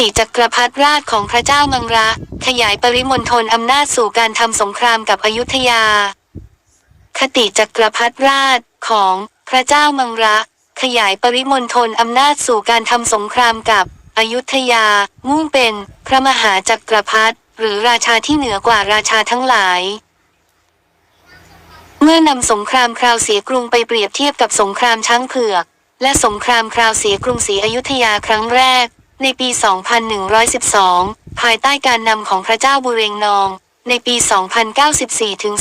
ติจักรพรรดิราชของพระเจ้ามังระ ขยายปริมณฑลอำนาจสู่การทำสงครามกับอยุธยา คติจักรพรรดิราชของพระเจ้ามังระ ขยายปริมณฑลอำนาจสู่การทำสงครามกับอยุธยา มุ่งเป็นพระมหาจักรพรรดิหรือราชาที่เหนือกว่าราชาทั้งหลาย เมื่อนำสงครามคราวเสียกรุงไปเปรียบเทียบกับสงครามช้างเผือก และสงครามคราวเสียกรุงศรีอยุธยาครั้งแรก ในปี 2112 ภายใต้การนำของพระเจ้าบุเรงนอง ในปี 2094 ถึง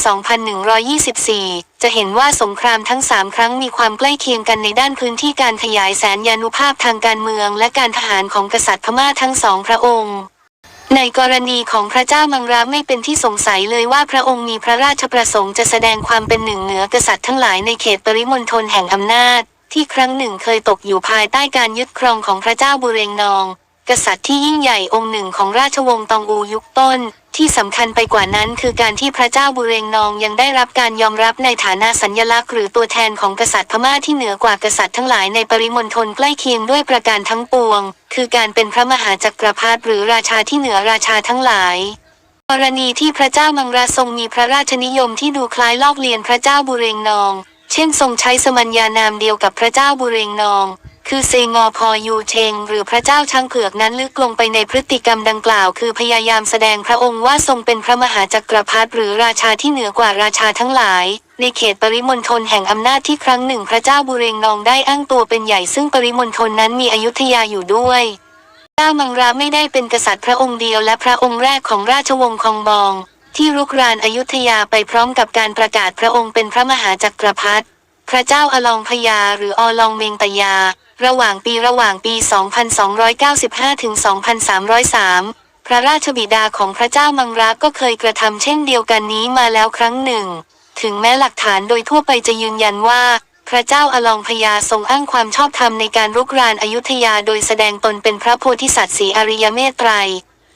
2124 จะเห็นว่าสงครามทั้งสามครั้งมีความใกล้เคียงกันในด้านพื้นที่การขยายแสนยานุภาพทางการเมืองและการทหารของกษัตริย์พม่าทั้งสองพระองค์ในกรณีของพระเจ้ามังราไม่เป็นที่สงสัยเลยว่าพระองค์มีพระราชประสงค์จะแสดงความเป็นหนึ่งเหนือกษัตริย์ทั้งหลายในเขตปริมณฑลแห่งอำนาจ ที่ครั้งหนึ่งเคยตกอยู่ภายใต้การยึดครองของพระเจ้าบุเรงนอง กษัตริย์ที่ยิ่งใหญ่องค์หนึ่งของราชวงศ์ตองอูยุคต้น ที่สำคัญไปกว่านั้นคือการที่พระเจ้าบุเรงนองยังได้รับการยอมรับในฐานะสัญลักษณ์หรือตัวแทนของกษัตริย์พม่าที่เหนือกว่ากษัตริย์ทั้งหลายในปริมณฑลใกล้เคียงด้วยประการทั้งปวง คือการเป็นพระมหาจักรพรรดิหรือราชาที่เหนือราชาทั้งหลายกรณีที่พระเจ้ามังราทรงมีพระราชนิยมที่ดูคล้ายลอกเลียนพระเจ้าบุเรงนอง เช่นทรงใช้สมัญญานามเดียวกับพระเจ้าบุเรงนอง คือเซงอพอยูเชงหรือพระเจ้าช่างเผือกนั้นลึกลงไปในพฤติกรรมดังกล่าว คือพยายามแสดงพระองค์ว่าทรงเป็นพระมหาจักรพรรดิหรือราชาที่เหนือกว่าราชาทั้งหลาย ในเขตปริมณฑลแห่งอำนาจที่ครั้งหนึ่งพระเจ้าบุเรงนองได้อ้างตัวเป็นใหญ่ซึ่งปริมณฑลนั้นมีอยุธยาอยู่ด้วยเจ้ามังราไม่ได้เป็นกษัตริย์พระองค์เดียวและพระองค์แรกของราชวงศ์คองบอง ที่รุกรานอายุธยาไปพร้อมกับการประกาศพระองค์เป็นพระมหาจักรพรรดิพระเจ้าอลองพยาหรืออลองเมงตยา ระหว่างปีระหว่างปี 2295 ถึง 2303 พระราชบิดาของพระเจ้ามังราก็เคยกระทำเช่นเดียวกันนี้มาแล้วครั้งหนึ่ง ถึงแม้หลักฐานโดยทั่วไปจะยืนยันว่า พระเจ้าอลองพยาทรงอ้างความชอบธรรมในการรุกรานอายุธยาโดยแสดงตนเป็นพระโพธิสัตว์สีอริยเมตไตร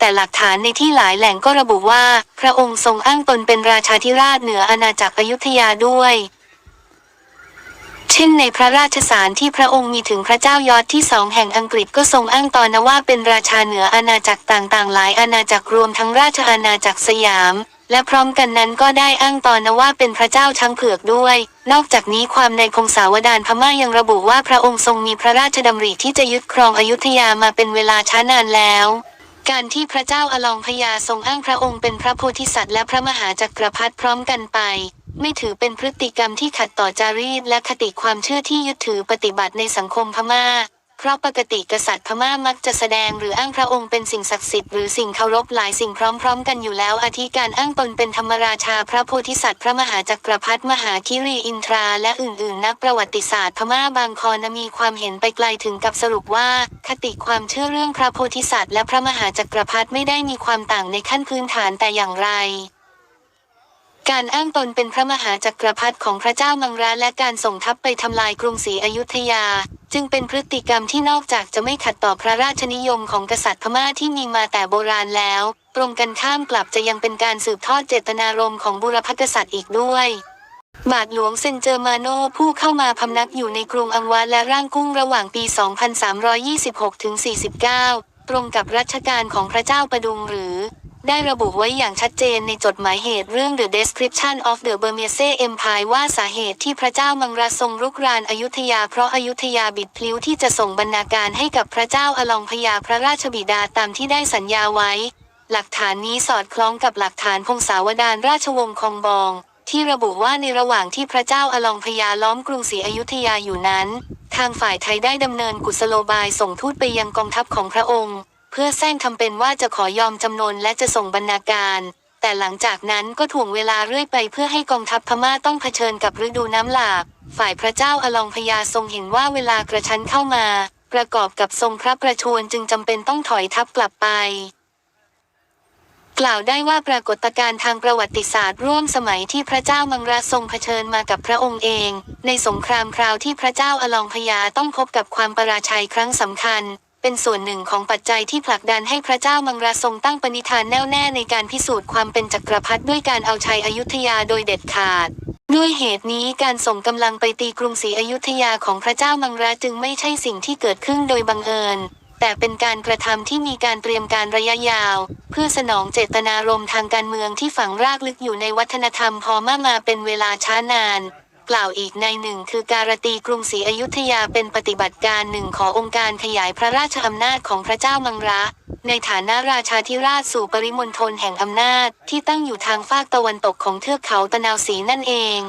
แต่หลักฐานในที่หลายแหล่งก็ระบุว่า พระองค์ทรงอ้างตนเป็นราชาธิราชเหนืออาณาจักรอยุธยาด้วย เช่นในพระราชสารที่พระองค์มีถึงพระเจ้ายอดที่สองแห่งอังกฤษก็ทรงอ้างตอนว่าเป็นราชาเหนืออาณาจักรต่างๆ หลายอาณาจักรรวมทั้งราชอาณาจักรสยามและพร้อมกันนั้นก็ได้อ้างตอนว่าเป็นพระเจ้าช้างเผือกด้วย นอกจากนี้ความในพงศาวดารพม่ายังระบุว่าพระองค์ทรงมีพระราชดำริที่จะยึดครองอยุธยามาเป็นเวลาช้านานแล้ว การที่พระเจ้าอลองพยาทรงอ้างพระองค์เป็นพระโพธิสัตว์และพระมหาจักรพรรดิพร้อมกันไป ไม่ถือเป็นพฤติกรรมที่ขัดต่อจารีตและคติความเชื่อที่ยึดถือปฏิบัติในสังคมพม่า เพราะปกติกษัตริย์พม่ามักจะแสดงหรืออ้างพระองค์เป็นสิ่งศักดิ์สิทธิ์หรือสิ่งเคารพหลายสิ่งพร้อม ๆ กันอยู่แล้วอาทิการอ้างตนเป็นธรรมราชาพระโพธิสัตว์พระมหาจักรพรรดิมหาคิรีอินทราและอื่นๆ นักประวัติศาสตร์พม่าบางคนมีความเห็นไปไกลถึงกับสรุปว่า คติความเชื่อเรื่องพระโพธิสัตว์และพระมหาจักรพรรดิไม่ได้มีความต่างในขั้นพื้นฐานแต่อย่างไรการอ้างตนเป็นพระมหาจักรพรรดิของพระเจ้ามังราและการส่งทัพไปทำลายกรุงศรีอยุธยา จึงเป็นพฤติกรรมที่นอกจากจะไม่ขัดต่อพระราชนิยมของกษัตริย์พม่าที่มีมาแต่โบราณแล้วตรงกันข้ามกลับจะยังเป็นการสืบทอดเจตนารมณ์ของบุรพกษัตริย์อีกด้วยบาทหลวงเซนเจอร์มาโนผู้เข้ามาพำนักอยู่ในกรุงอังวาและร่างกุ้งระหว่างปี 2326-49 ตรงกับรัชกาลของพระเจ้าประดุงหรือ ได้ระบุไว้อย่างชัดเจนในจดหมายเหตุเรื่อง The Description of the Burmese Empire ว่าสาเหตุที่พระเจ้ามังราทรงรุกรานอายุธยาเพราะอายุธยาบิดพลิ้วที่จะส่งบรรณาการให้กับพระเจ้าอลองพยาพระราชบิดาตามที่ได้สัญญาไว้ หลักฐานนี้สอดคล้องกับหลักฐานพงศาวดารราชวงศ์คองบอง ที่ระบุว่าในระหว่างที่พระเจ้าอลองพยาล้อมกรุงศรีอยุธยาอยู่นั้น ทางฝ่ายไทยได้ดำเนินกุศโลบายส่งทูตไปยังกองทัพของพระองค์ เพื่อแซงทำเป็นว่าจะขอยอมจำนนและจะส่งบรรณาการ แต่หลังจากนั้นก็ถ่วงเวลาเรื่อยไปเพื่อให้กองทัพพม่าต้องเผชิญกับฤดูน้ำหลาก ฝ่ายพระเจ้าอลองพยาทรงเห็นว่าเวลากระชั้นเข้ามา ประกอบกับทรงพระประชวรจึงจำเป็นต้องถอยทัพกลับไปกล่าวได้ว่าปรากฏการณ์ทางประวัติศาสตร์ร่วมสมัยที่พระเจ้ามังราทรงเผชิญมากับพระองค์เอง ในสงครามคราวที่พระเจ้าอลองพยาต้องพบกับความประราชัยครั้งสำคัญ เป็นส่วนหนึ่งของปัจจัยที่ผลักดันให้พระเจ้ามังราทรงตั้งปณิธานแน่วแน่ในการพิสูจน์ความเป็นจักรพรรดิด้วยการเอาชัยอยุธยาโดยเด็ดขาด ด้วยเหตุนี้การส่งกำลังไปตีกรุงศรีอยุธยาของพระเจ้ามังราจึงไม่ใช่สิ่งที่เกิดขึ้นโดยบังเอิญ แต่เป็นการกระทำที่มีการเตรียมการระยะยาว เพื่อสนองเจตนารมณ์ทางการเมืองที่ฝังรากลึกอยู่ในวัฒนธรรมพอมามาเป็นเวลาช้านาน กล่าวอีกในหนึ่งคือการตีกรุงศรีอยุธยาเป็นปฏิบัติการหนึ่งขององค์การขยายพระราชอำนาจของพระเจ้ามังระ ในฐานะราชาธิราชสู่ปริมณฑลแห่งอำนาจ ที่ตั้งอยู่ทางฝากตะวันตกของเทือกเขาตะนาวศรีนั่นเอง